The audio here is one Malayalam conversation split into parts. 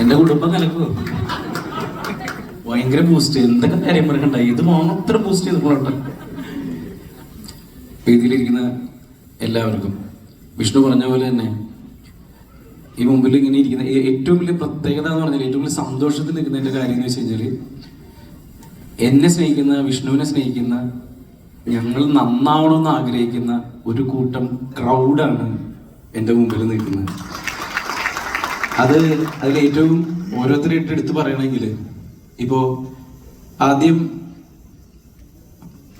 എന്റെ കുടുംബം കലക്കോ ഭയങ്കര ബൂസ്റ്റ് എന്തൊക്കെ കാര്യം പറയണ്ട ഇത് മാത്രം ബൂസ്റ്റ് ചെയ്തിട്ടുണ്ടോ വേദിയിലിരിക്കുന്ന എല്ലാവർക്കും വിഷ്ണു പറഞ്ഞ പോലെ തന്നെ ഈ മുമ്പിൽ ഇങ്ങനെ ഇരിക്കുന്ന ഏറ്റവും വലിയ പ്രത്യേകത എന്ന് പറഞ്ഞാൽ ഏറ്റവും വലിയ സന്തോഷത്തിൽ നിൽക്കുന്നതിന്റെ കാര്യം എന്ന് വെച്ച് കഴിഞ്ഞാൽ എന്നെ സ്നേഹിക്കുന്ന വിഷ്ണുവിനെ സ്നേഹിക്കുന്ന ഞങ്ങൾ നന്നാവണമെന്ന് ആഗ്രഹിക്കുന്ന ഒരു കൂട്ടം ക്രൗഡാണ് എന്റെ മുമ്പിൽ നിൽക്കുന്നത്. അത് അതിൽ ഏറ്റവും ഓരോരുത്തരായിട്ട് എടുത്ത് പറയണമെങ്കിൽ ഇപ്പോ ആദ്യം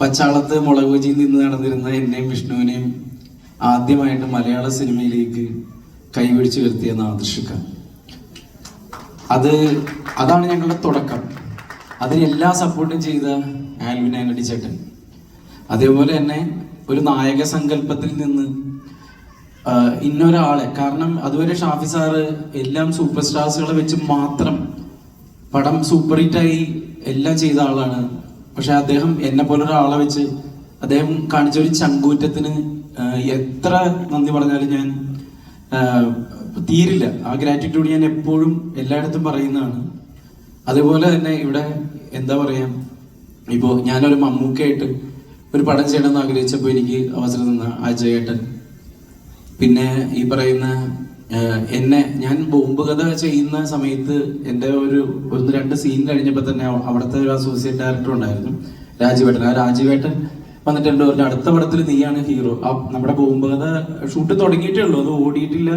പച്ചാളത്ത് മുളക് ബജി നിന്ന് നടന്നിരുന്ന എന്നെയും വിഷ്ണുവിനെയും ആദ്യമായിട്ട് മലയാള സിനിമയിലേക്ക് കൈപിടിച്ച് വരുത്തിയ നാദൃഷിക്ക അത് അതാണ് ഞങ്ങളുടെ തുടക്കം. അതിന് എല്ലാ സപ്പോർട്ടും ചെയ്ത ആൽവിൻ ആൻഡി ചേട്ടൻ. അതേപോലെ തന്നെ ഒരു നായക സങ്കല്പത്തിൽ നിന്ന് ഇന്നൊരാളെ. കാരണം അതുവരെ ഷാഫി സാറ് എല്ലാം സൂപ്പർ സ്റ്റാർസുകളെ വെച്ച് മാത്രം പടം സൂപ്പർ ഹിറ്റായി എല്ലാം ചെയ്ത ആളാണ്. പക്ഷെ അദ്ദേഹം എന്നെ പോലെ ഒരാളെ വെച്ച് അദ്ദേഹം കാണിച്ച ഒരു ചങ്കൂറ്റത്തിന് എത്ര നന്ദി പറഞ്ഞാലും ഞാൻ തീരില്ല. ആ ഗ്രാറ്റിറ്റ്യൂഡ് ഞാൻ എപ്പോഴും എല്ലായിടത്തും പറയുന്നതാണ്. അതുപോലെ തന്നെ ഇവിടെ എന്താ പറയാ ഇപ്പോ ഞാനൊരു മമ്മൂക്കയായിട്ട് ഒരു പടം ചെയ്യണമെന്ന് ആഗ്രഹിച്ചപ്പോൾ എനിക്ക് അവസരം തന്ന അജയ് ഏട്ടൻ പിന്നെ ഈ പറയുന്ന എന്നെ ഞാൻ ബോംബ് കഥ ചെയ്യുന്ന സമയത്ത് എന്റെ ഒരു ഒന്ന് രണ്ട് സീൻ കഴിഞ്ഞപ്പോൾ തന്നെ അവ- അവിടുത്തെ ഒരു അസോസിയേറ്റ് ഡയറക്ടർ ഉണ്ടായിരുന്നു രാജീവേട്ടൻ. ആ രാജീവേട്ടൻ വന്നിട്ട് എന്റെ പറഞ്ഞു അടുത്ത പടത്തിൽ നീയാണ് ഹീറോ ആ നമ്മുടെ ബോംബ് കഥ ഷൂട്ട് തുടങ്ങിയിട്ടേ ഉള്ളൂ. അത് ഓടിയിട്ടില്ല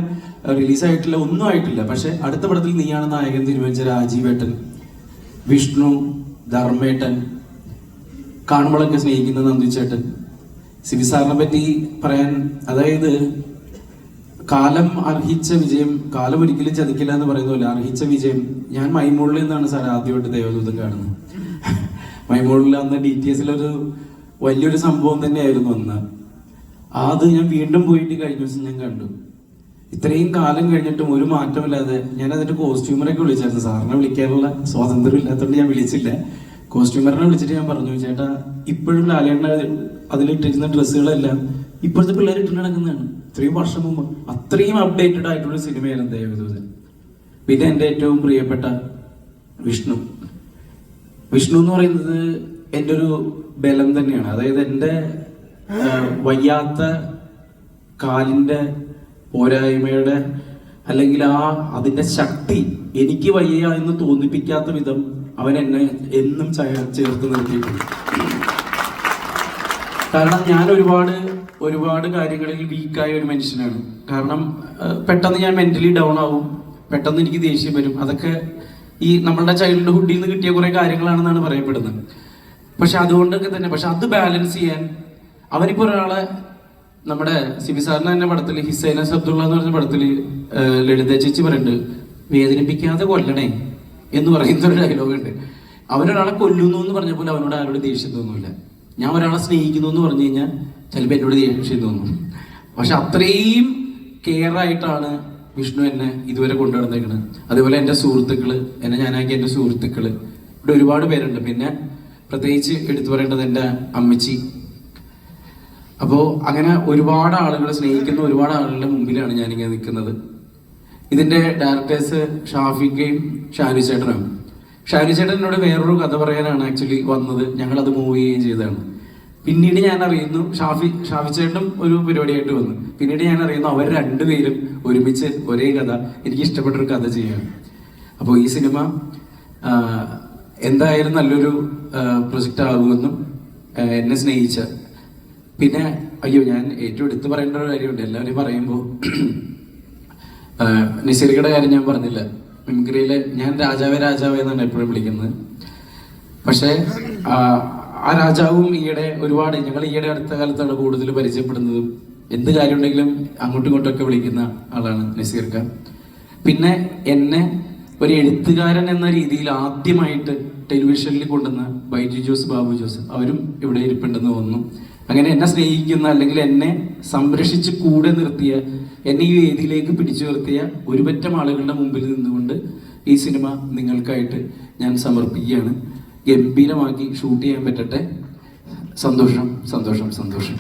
റിലീസായിട്ടില്ല ഒന്നും ആയിട്ടില്ല. പക്ഷെ അടുത്ത പടത്തിൽ നീയാണ് നായകൻ തീരുമാനിച്ച രാജീവേട്ടൻ വിഷ്ണു ധർമ്മേട്ടൻ കാണുമ്പോഴൊക്കെ സ്നേഹിക്കുന്ന നന്ദിച്ചേട്ടൻ സിബി സാറിനെ പറ്റി പറയാൻ അതായത് കാലം അർഹിച്ച വിജയം കാലം ഒരിക്കലും ചതിക്കില്ല എന്ന് പറയുന്ന പോലെ അർഹിച്ച വിജയം ഞാൻ മൈമോളിൽ നിന്നാണ് സാർ ആദ്യമായിട്ട് ദേവദൂതം കാണുന്നത്. മൈമോളിൽ അന്ന് ഡി ടി എസിലൊരു വലിയൊരു സംഭവം തന്നെയായിരുന്നു അന്ന്. അത് ഞാൻ വീണ്ടും പോയിട്ട് കഴിഞ്ഞ ദിവസം ഞാൻ കണ്ടു. ഇത്രയും കാലം കഴിഞ്ഞിട്ടും ഒരു മാറ്റമില്ലാതെ ഞാൻ അതിന്റെ കോസ്റ്റ്യൂമറൊക്കെ വിളിച്ചായിരുന്നു. സാറിനെ വിളിക്കാനുള്ള സ്വാതന്ത്ര്യം ഇല്ലാത്തതുകൊണ്ട് ഞാൻ വിളിച്ചില്ല. കോസ്റ്റ്യൂമറിനെ വിളിച്ചിട്ട് ഞാൻ പറഞ്ഞു ചേട്ടാ ഇപ്പോഴും ലാലേണ്ണ അതിലിട്ടിരുന്ന ഡ്രസ്സുകളെല്ലാം ഇപ്പോഴത്തെ പിള്ളേർ ഇട്ടിട്ട് നടക്കുന്നതാണ്. ഇത്രയും വർഷം മുമ്പ് അത്രയും അപ്ഡേറ്റഡ് ആയിട്ടുള്ള സിനിമയായിരുന്നു ദേവദൂതൻ. പിന്നെ എന്റെ ഏറ്റവും പ്രിയപ്പെട്ട വിഷ്ണു. വിഷ്ണു എന്ന് പറയുന്നത് എന്റെ ഒരു ബലം തന്നെയാണ്. അതായത് എന്റെ വയ്യാത്ത കാലിന്റെ പോരായ്മയുടെ അല്ലെങ്കിൽ ആ അതിന്റെ ശക്തി എനിക്ക് വയ്യ എന്ന് തോന്നിപ്പിക്കാത്ത വിധം അവൻ എന്നെ എന്നും ചേർത്ത് നിർത്തിയിട്ടുണ്ട്. കാരണം ഞാൻ ഒരുപാട് ഒരുപാട് കാര്യങ്ങളിൽ വീക്കായ ഒരു മനുഷ്യനാണ്. കാരണം പെട്ടെന്ന് ഞാൻ മെന്റലി ഡൗൺ ആവും. പെട്ടെന്ന് എനിക്ക് ദേഷ്യം വരും. അതൊക്കെ ഈ നമ്മളുടെ ചൈൽഡ്ഹുഡിൽ നിന്ന് കിട്ടിയ കുറെ കാര്യങ്ങളാണെന്നാണ് പറയപ്പെടുന്നത്. പക്ഷെ അതുകൊണ്ടൊക്കെ തന്നെ പക്ഷെ അത് ബാലൻസ് ചെയ്യാൻ അവരിപ്പോ ഒരാളെ നമ്മുടെ സിബി സാറിന് തന്നെ പടത്തിൽ ഹിസൈന അബ്ദുള്ള എന്ന് പറഞ്ഞ പടത്തിൽ ലളിത ചേച്ചി പറയുന്നുണ്ട് വേദനിപ്പിക്കാതെ കൊല്ലണേ എന്ന് പറയുന്ന ഒരു ഡയലോഗ് ഉണ്ട്. അവരൊരാളെ കൊല്ലുന്നു എന്ന് പറഞ്ഞപ്പോൾ അവനോട് ആരോട് ദേഷ്യം തോന്നൂല. ഞാൻ ഒരാളെ സ്നേഹിക്കുന്നു എന്ന് പറഞ്ഞു കഴിഞ്ഞാൽ ചിലപ്പോൾ എന്നോട് ദേഷ്യം തോന്നും. പക്ഷെ അത്രയും കെയർ ആയിട്ടാണ് വിഷ്ണു എന്നെ ഇതുവരെ കൊണ്ടുനടന്നിരിക്കുന്നത് അതുപോലെ എന്റെ സുഹൃത്തുക്കൾ എന്നെ ഞാനാക്കിയ എന്റെ സുഹൃത്തുക്കൾ ഇവിടെ ഒരുപാട് പേരുണ്ട്. പിന്നെ പ്രത്യേകിച്ച് എടുത്തു പറയേണ്ടത് എന്റെ അമ്മച്ചി. അപ്പോൾ അങ്ങനെ ഒരുപാട് ആളുകളെ സ്നേഹിക്കുന്ന ഒരുപാട് ആളുകളുടെ മുമ്പിലാണ് ഞാനിങ്ങനെ നിൽക്കുന്നത്. ഇതിന്റെ ഡയറക്ടേഴ്സ് ഷാഫിക്കയും ഷാനു ചേട്ടനാണ് ഷാനു ചേട്ടൻ എന്നോട് വേറൊരു കഥ പറയാനാണ് ആക്ച്വലി വന്നത്. ഞങ്ങൾ അത് മൂവ് ചെയ്യുകയും ചെയ്തതാണ്. പിന്നീട് ഞാൻ അറിയുന്നു ഷാഫി ഷാഫി ചേട്ടനും ഒരു പരിപാടിയായിട്ട് വന്നു. പിന്നീട് ഞാൻ അറിയുന്നു അവർ രണ്ടുപേരും ഒരുമിച്ച് ഒരേ കഥ എനിക്ക് ഇഷ്ടപ്പെട്ട ഒരു കഥ ചെയ്യാണ് അപ്പോൾ ഈ സിനിമ എന്തായാലും നല്ലൊരു പ്രൊജക്റ്റ് ആകുമെന്നും എന്നെ സ്നേഹിച്ച പിന്നെ അയ്യോ ഞാൻ ഏറ്റവും എടുത്തു പറയേണ്ട ഒരു കാര്യമുണ്ട്. എല്ലാവരും പറയുമ്പോൾ നിസരികയുടെ കാര്യം ഞാൻ പറഞ്ഞില്ല. മിമിക്രിയിൽ ഞാൻ രാജാവേ രാജാവേ എന്നാണ് എപ്പോഴും വിളിക്കുന്നത്. പക്ഷേ ആ, രാജാവും ഈയിടെ ഒരുപാട് ഞങ്ങൾ ഈയിടെ അടുത്ത കാലത്താണ് കൂടുതൽ പരിചയപ്പെടുന്നതും. എന്ത് കാര്യമുണ്ടെങ്കിലും അങ്ങോട്ടും ഇങ്ങോട്ടും ഒക്കെ വിളിക്കുന്ന ആളാണ് നസീർക്ക. പിന്നെ എന്നെ ഒരു എഴുത്തുകാരൻ എന്ന രീതിയിൽ ആദ്യമായിട്ട് ടെലിവിഷനിൽ കൊണ്ടുവന്ന ബൈജു ജോസ് ബാബു ജോസ്. അവരും ഇവിടെ ഇരിപ്പുണ്ടെന്ന് തോന്നുന്നു. അങ്ങനെ എന്നെ സ്നേഹിക്കുന്ന അല്ലെങ്കിൽ എന്നെ സംരക്ഷിച്ച് കൂടെ നിർത്തിയ എന്നെ ഈ വേദിയിലേക്ക് പിടിച്ചു നിർത്തിയ ഒരുപറ്റം ആളുകളുടെ മുമ്പിൽ നിന്നുകൊണ്ട് ഈ സിനിമ നിങ്ങൾക്കായിട്ട് ഞാൻ സമർപ്പിക്കുകയാണ്. ഗംഭീരമാക്കി ഷൂട്ട് ചെയ്യാൻ പറ്റട്ടെ. സന്തോഷം സന്തോഷം സന്തോഷം.